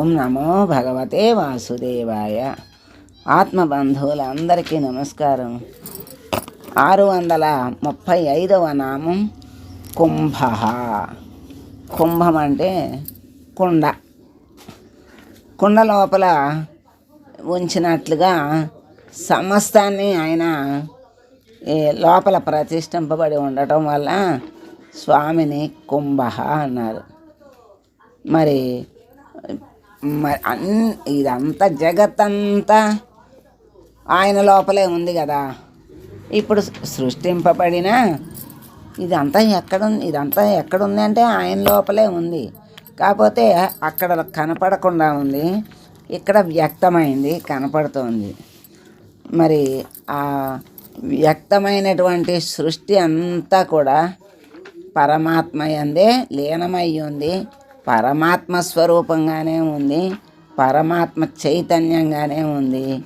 ఓం నమో భగవతే వాసుదేవాయ. ఆత్మబంధువులందరికీ నమస్కారం. ఆరు వందల ముప్పై ఐదవ నామం కుంభ. కుంభం అంటే కుండ. కుండ లోపల ఉంచినట్లుగా సమస్తాన్ని ఆయన ఈ లోపల ప్రతిష్ఠింపబడి ఉండటం వల్ల స్వామిని కుంభ అన్నారు. మరి మరి అన్ ఇదంతా జగత్తంతా ఆయన లోపలే ఉంది కదా. ఇప్పుడు సృష్టింపబడిన ఇదంతా ఎక్కడ ఇదంతా ఎక్కడుంది అంటే ఆయన లోపలే ఉంది. కాకపోతే అక్కడ కనపడకుండా ఉంది. ఇక్కడ వ్యక్తమైంది కనపడుతోంది. మరి ఆ వ్యక్తమైనటువంటి సృష్టి అంతా కూడా పరమాత్మ యందే లీనమై ఉంది. పరమాత్మ స్వరూపంగానే ఉంది పరమాత్మ చైతన్యంగానే ఉంది.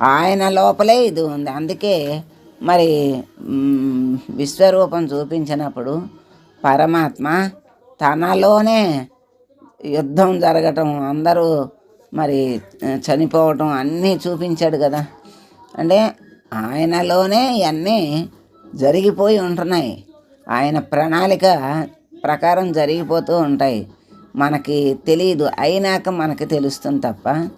ఆయన లోపలే ఇది ఉంది. అందుకే మరి విశ్వరూపం చూపించినప్పుడు పరమాత్మ తనలోనే యుద్ధం జరగటం అందరూ మరి చనిపోవటం అన్నీ చూపించాడు కదా. అంటే ఆయనలోనే ఇవన్నీ జరిగిపోయి ఉంటున్నాయి. ఆయన ప్రణాళిక ప్రకారం జరిగిపోతూ ఉంటాయి. మనకి తెలియదు అయినాక మనకి తెలుస్తుంది తప్ప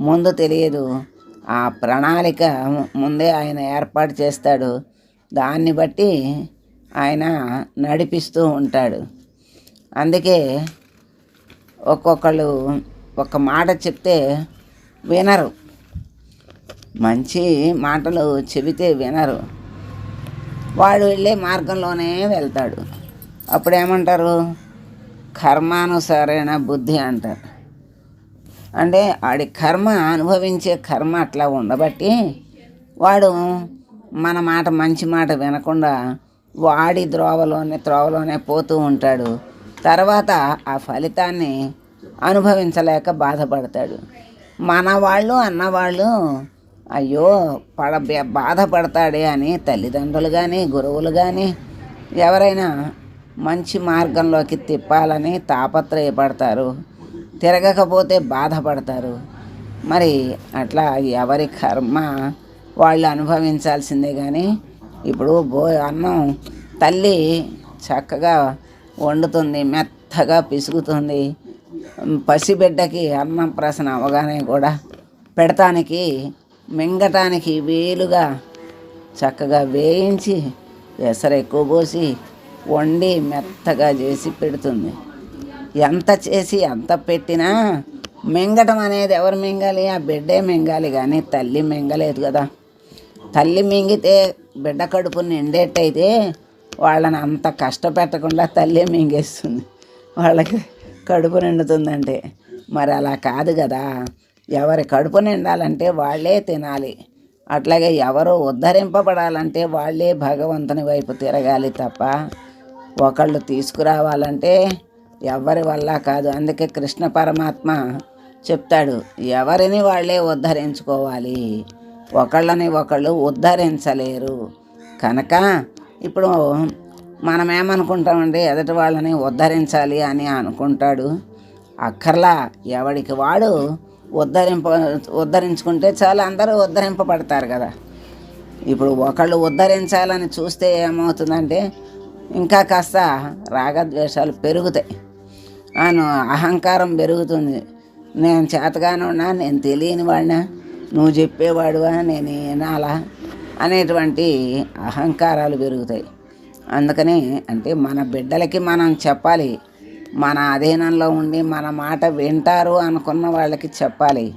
ముందు తెలియదు. ఆ ప్రణాళిక ముందే ఆయన ఏర్పాటు చేస్తాడు. దాన్ని బట్టి ఆయన నడిపిస్తూ ఉంటాడు. అందుకే ఒక్కొక్కళ్ళు ఒక మాట చెప్తే వినరు. మంచి మాటలు చెబితే వినరు. వాడు వెళ్ళే మార్గంలోనే వెళ్తాడు. అప్పుడు ఏమంటారు? కర్మానుసారైన బుద్ధి అంటారు. అంటే వాడి కర్మ అనుభవించే కర్మ అట్లా ఉండబట్టి వాడు మన మాట మంచి మాట వినకుండా వాడి ద్రోవలోనే త్రోవలోనే పోతూ ఉంటాడు. తర్వాత ఆ ఫలితాన్ని అనుభవించలేక బాధపడతాడు. మన వాళ్ళు అన్నవాళ్ళు అయ్యో పడ బాధపడతాడే అని తల్లిదండ్రులు కానీ గురువులు కానీ ఎవరైనా మంచి మార్గంలోకి తిప్పాలని తాపత్రయపడతారు. తిరగకపోతే బాధపడతారు. మరి అట్లా ఎవరి కర్మ వాళ్ళు అనుభవించాల్సిందే కానీ ఇప్పుడు బో అన్నం తల్లి చక్కగా వండుతుంది మెత్తగా పిసుగుతుంది పసిబిడ్డకి అన్నం ప్రసన అవగానే కూడా పెడతానికి మింగటానికి వీలుగా చక్కగా వేయించి ఎసరు ఎక్కువ పోసి వండి మెత్తగా చేసి పెడుతుంది. ఎంత చేసి ఎంత పెట్టినా మింగటం అనేది ఎవరు మింగాలి? ఆ బిడ్డే మింగాలి కానీ తల్లి మింగలేదు కదా. తల్లి మింగితే బిడ్డ కడుపు నిండేటైతే వాళ్ళని అంత కష్టపెట్టకుండా తల్లి మింగేస్తుంది. వాళ్ళకి కడుపు నిండుతుందంటే. మరి అలా కాదు కదా. ఎవరి కడుపు నిండాలంటే వాళ్ళే తినాలి. అట్లాగే ఎవరు ఉద్ధరింపబడాలంటే వాళ్ళే భగవంతుని వైపు తిరగాలి తప్ప ఒకళ్ళు తీసుకురావాలంటే ఎవరి వల్ల కాదు. అందుకే కృష్ణ పరమాత్మ చెప్తాడు ఎవరిని వాళ్ళే ఉద్ధరించుకోవాలి. ఒకళ్ళని ఒకళ్ళు ఉద్ధరించలేరు. కనుక ఇప్పుడు మనం ఏమనుకుంటామండి ఎదుటి వాళ్ళని ఉద్ధరించాలి అని అనుకుంటాడు. అక్కర్లా ఎవడికి వాడు ఉద్ధరింప ఉద్ధరించుకుంటే చాలా అందరూ ఉద్ధరింపబడతారు కదా. ఇప్పుడు ఒకళ్ళు ఉద్ధరించాలని చూస్తే ఏమవుతుందంటే ఇంకా కాస్త రాగద్వేషాలు పెరుగుతాయి. అను అహంకారం పెరుగుతుంది. నేను చేతగానున్నా నేను తెలియని వాడినా నువ్వు చెప్పేవాడువా నేను వినాలా అనేటువంటి అహంకారాలు పెరుగుతాయి. అందుకని అంటే మన బిడ్డలకి మనం చెప్పాలి. మన అధీనంలో ఉండి మన మాట వింటారు అనుకున్న వాళ్ళకి చెప్పాలి.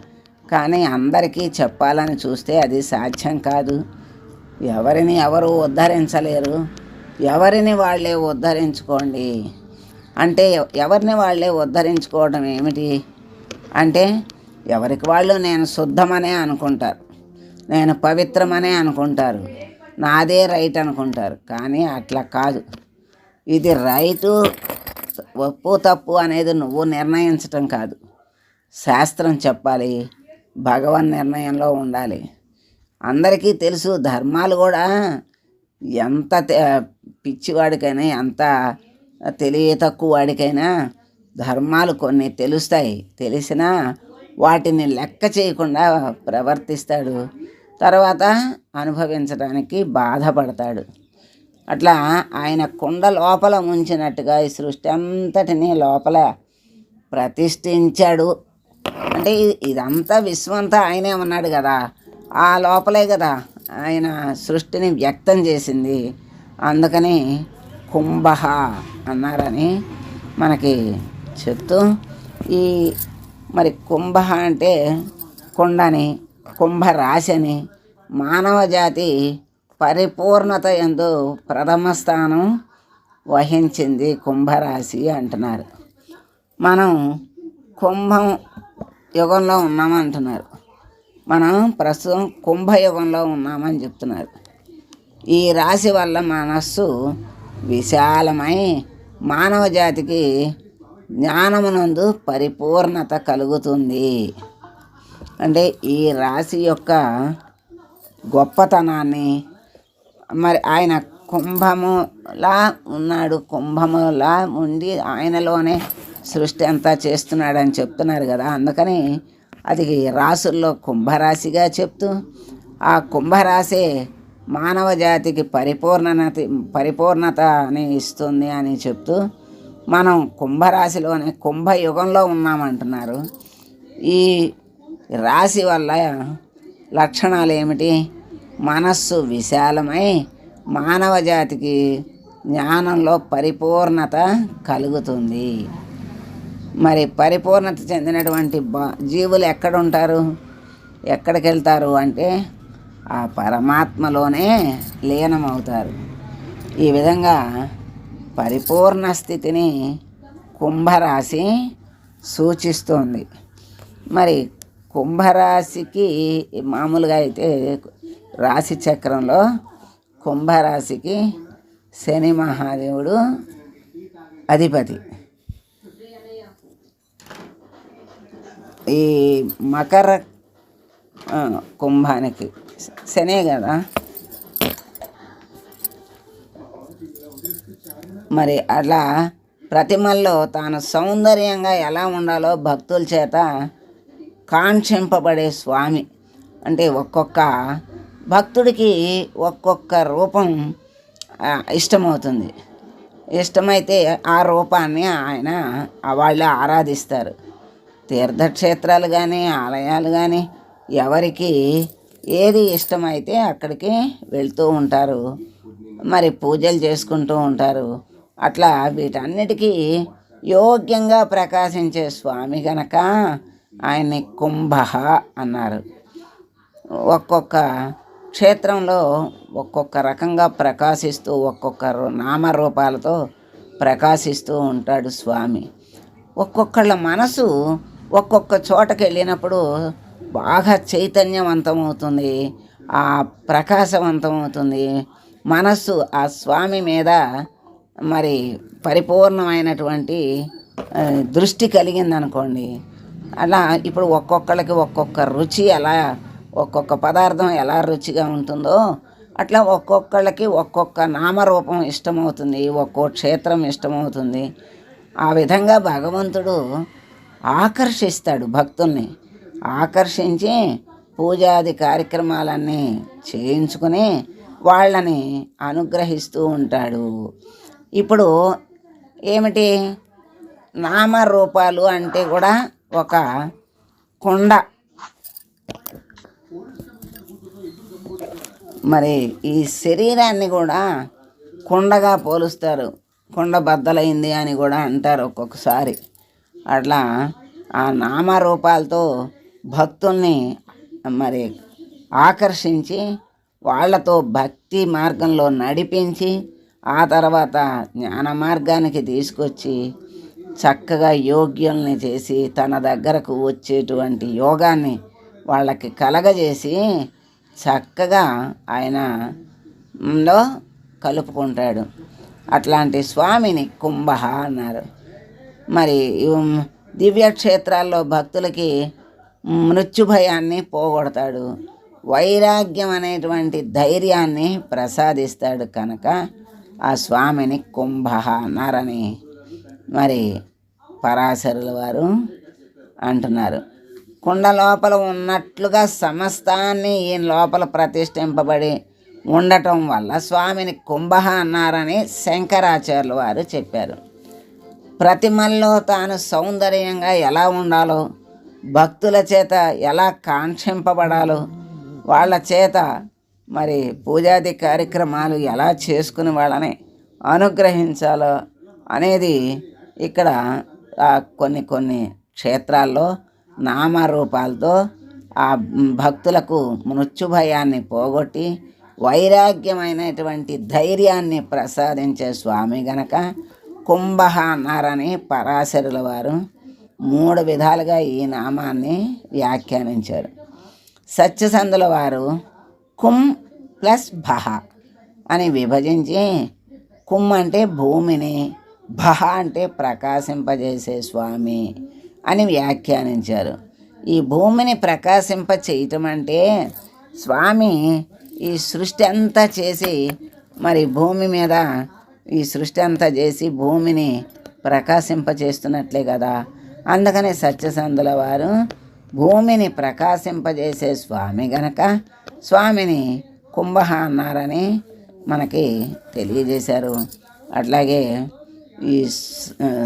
కానీ అందరికీ చెప్పాలని చూస్తే అది సాధ్యం కాదు. ఎవరిని ఎవరు ఉద్ధరించలేరు. ఎవరిని వాళ్ళే ఉద్ధరించుకోండి. అంటే ఎవరిని వాళ్ళే ఉద్ధరించుకోవడం ఏమిటి? అంటే ఎవరికి వాళ్ళు నేను శుద్ధమనే అనుకుంటారు. నేను పవిత్రమనే అనుకుంటారు. నాదే రైట్ అనుకుంటారు. కానీ అట్లా కాదు. ఇది రైటు ఒప్పు తప్పు అనేది నువ్వు నిర్ణయించటం కాదు. శాస్త్రం చెప్పాలి. భగవన్ నిర్ణయంలో ఉండాలి. అందరికీ తెలుసు ధర్మాలు కూడా ఎంత పిచ్చివాడికైనా ఎంత తెలియ తక్కువ వాడికైనా ధర్మాలు కొన్ని తెలుస్తాయి. తెలిసినా వాటిని లెక్క చేయకుండా ప్రవర్తిస్తాడు. తర్వాత అనుభవించడానికి బాధపడతాడు. అట్లా ఆయన కుండ లోపల ఉంచినట్టుగా ఈ సృష్టి అంతటిని లోపల ప్రతిష్ఠించాడు. అంటే ఇదంతా విశ్వంతా ఆయనే ఉన్నాడు కదా. ఆ లోపలే కదా ఆయన సృష్టిని వ్యక్తం చేసింది. అందుకని కుంభ అన్నారని మనకి చెప్తూ ఈ మరి కుంభ అంటే కుండని కుంభరాశి అని మానవ జాతి పరిపూర్ణత ఎందు ప్రథమ స్థానం వహించింది కుంభరాశి అంటున్నారు. మనం కుంభం యుగంలో ఉన్నామంటున్నారు. మనం ప్రస్తుతం కుంభయుగంలో ఉన్నామని చెప్తున్నారు. ఈ రాశి వల్ల మనస్సు విశాలమై మానవ జాతికి జ్ఞానమునందు పరిపూర్ణత కలుగుతుంది. అంటే ఈ రాశి యొక్క గొప్పతనాన్ని మరి ఆయన కుంభములా ఉన్నాడు కుంభములా ఉండి ఆయనలోనే సృష్టి అంతా చేస్తున్నాడని చెప్తున్నారు కదా. అందుకని అది రాసుల్లో కుంభరాశిగా చెప్తూ ఆ కుంభరాశే మానవ జాతికి పరిపూర్ణత పరిపూర్ణతని ఇస్తుంది అని చెప్తూ మనం కుంభరాశిలోనే కుంభయుగంలో ఉన్నామంటున్నారు. ఈ రాశి వల్ల లక్షణాలు ఏమిటి మనస్సు విశాలమై మానవ జాతికి జ్ఞానంలో పరిపూర్ణత కలుగుతుంది. మరి పరిపూర్ణత చెందినటువంటి బ జీవులు ఎక్కడ ఉంటారు ఎక్కడికి వెళ్తారు అంటే ఆ పరమాత్మలోనే లీనమవుతారు. ఈ విధంగా పరిపూర్ణ స్థితిని కుంభరాశి సూచిస్తోంది. మరి కుంభరాశికి మామూలుగా అయితే రాశి చక్రంలో కుంభరాశికి శని మహాదేవుడు అధిపతి. ఈ మకర కుంభానికి. శనే కదా. మరి అలా ప్రతిమల్లో తాను సౌందర్యంగా ఎలా ఉండాలో భక్తుల చేత కాంక్షింపబడే స్వామి. అంటే ఒక్కొక్క భక్తుడికి ఒక్కొక్క రూపం ఇష్టమవుతుంది. ఇష్టమైతే ఆ రూపాన్ని ఆయన వాళ్ళు ఆరాధిస్తారు. తీర్థక్షేత్రాలు కానీ ఆలయాలు కానీ ఎవరికి ఏది ఇష్టమైతే అక్కడికి వెళ్తూ ఉంటారు. మరి పూజలు చేసుకుంటూ ఉంటారు. అట్లా వీటన్నిటికీ యోగ్యంగా ప్రకాశించే స్వామి గనక ఆయన్ని కుంభ అన్నారు. ఒక్కొక్క క్షేత్రంలో ఒక్కొక్క రకంగా ప్రకాశిస్తూ ఒక్కొక్క రూ- నామరూపాలతో ప్రకాశిస్తూ ఉంటాడు స్వామి. ఒక్కొక్కళ్ళ మనసు ఒక్కొక్క చోటకి వెళ్ళినప్పుడు బాగా చైతన్యవంతమవుతుంది ఆ ప్రకాశవంతమవుతుంది. మనస్సు ఆ స్వామి మీద మరి పరిపూర్ణమైనటువంటి దృష్టి కలిగిందనుకోండి. అలా ఇప్పుడు ఒక్కొక్కళ్ళకి ఒక్కొక్క రుచి ఎలా ఒక్కొక్క పదార్థం ఎలా రుచిగా ఉంటుందో అట్లా ఒక్కొక్కళ్ళకి ఒక్కొక్క నామరూపం ఇష్టమవుతుంది ఒక్కో క్షేత్రం ఇష్టమవుతుంది. ఆ విధంగా భగవంతుడు ఆకర్షిస్తాడు భక్తుల్ని ఆకర్షించి పూజాది కార్యక్రమాలన్నీ చేయించుకుని వాళ్ళని అనుగ్రహిస్తూ ఉంటాడు. ఇప్పుడు ఏమిటి? నామరూపాలు అంటే కూడా ఒక కుండ. మరి ఈ శరీరాన్ని కూడా కుండగా పోలుస్తారు. కుండ బద్దలైంది అని కూడా అంటారు ఒక్కొక్కసారి. అట్లా ఆ నామరూపాలతో భక్తుల్ని మరి ఆకర్షించి వాళ్ళతో భక్తి మార్గంలో నడిపించి ఆ తర్వాత జ్ఞాన మార్గానికి తీసుకొచ్చి చక్కగా యోగ్యుల్ని చేసి తన దగ్గరకు వచ్చేటువంటి యోగాన్ని వాళ్ళకి కలగజేసి చక్కగా ఆయనలో కలుపుకుంటాడు. అట్లాంటి స్వామిని కుంభ అన్నారు. మరి దివ్యక్షేత్రాల్లో భక్తులకి మృత్యుభయాన్ని పోగొడతాడు. వైరాగ్యం అనేటువంటి ధైర్యాన్ని ప్రసాదిస్తాడు కనుక ఆ స్వామిని కుంభ అన్నారని మరి పరాశరుల వారు అంటున్నారు. కుండ లోపల ఉన్నట్లుగా సమస్తాన్ని ఈయన లోపల ప్రతిష్ఠింపబడి ఉండటం వల్ల స్వామిని కుంభ అన్నారని శంకరాచార్యుల వారు చెప్పారు. ప్రతిమల్లో తాను సౌందర్యంగా ఎలా ఉండాలో భక్తుల చేత ఎలా కాంక్షింపబడాలో వాళ్ళ చేత మరి పూజాది కార్యక్రమాలు ఎలా చేసుకుని వాళ్ళని అనుగ్రహించాలో అనేది ఇక్కడ కొన్ని కొన్ని క్షేత్రాల్లో నామరూపాలతో ఆ భక్తులకు మృత్యుభయాన్ని పోగొట్టి వైరాగ్యమైనటువంటి ధైర్యాన్ని ప్రసాదించే స్వామి గనక కుంభ అన్నారని పరాశరుల వారు మూడు విధాలుగా ఈ నామాన్ని వ్యాఖ్యానించారు. సత్యసంధుల వారు కుం ప్లస్ భహ అని విభజించి కుమ్ అంటే భూమిని భహ అంటే ప్రకాశింపజేసే స్వామి అని వ్యాఖ్యానించారు. ఈ భూమిని ప్రకాశింప చేయటం అంటే స్వామి ఈ సృష్టి అంతా చేసి మరి భూమి మీద ఈ సృష్టి అంతా చేసి భూమిని ప్రకాశింపచేస్తున్నట్లే కదా. అందుకని సత్యసంధుల వారు భూమిని ప్రకాశింపజేసే స్వామి గనక స్వామిని కుంభ అన్నారని మనకి తెలియజేశారు. అట్లాగే ఈ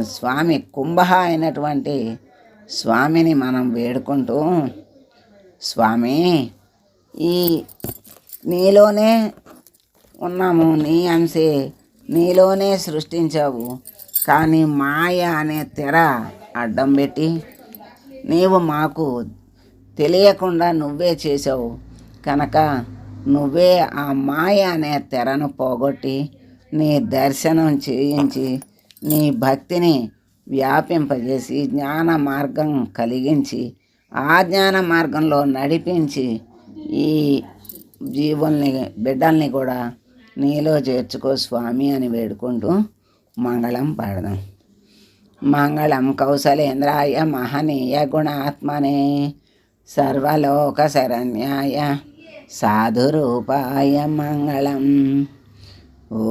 స్వామి కుంభ అయినటువంటి స్వామిని మనం వేడుకుంటూ స్వామి ఈ నీలోనే ఉన్నాము నీ అంశే నీలోనే సృష్టించావు. కానీ మాయ అనే తెర అడ్డం పెట్టి నీవు మాకు తెలియకుండా నువ్వే చేసావు కనుక నువ్వే ఆ మాయ అనే తెరను పోగొట్టి నీ దర్శనం చేయించి నీ భక్తిని వ్యాపింపజేసి జ్ఞాన మార్గం కలిగించి ఆ జ్ఞాన మార్గంలో నడిపించి ఈ జీవుల్ని బిడ్డల్ని కూడా నీలో చేర్చుకో స్వామి అని వేడుకుంటూ మంగళం పాడదాం. మంగళం కౌశలేంద్రాయ మహనీయ గుణాత్మనే సర్వలోక శరణ్యాయ సాధురూపాయ మంగళం. ఓ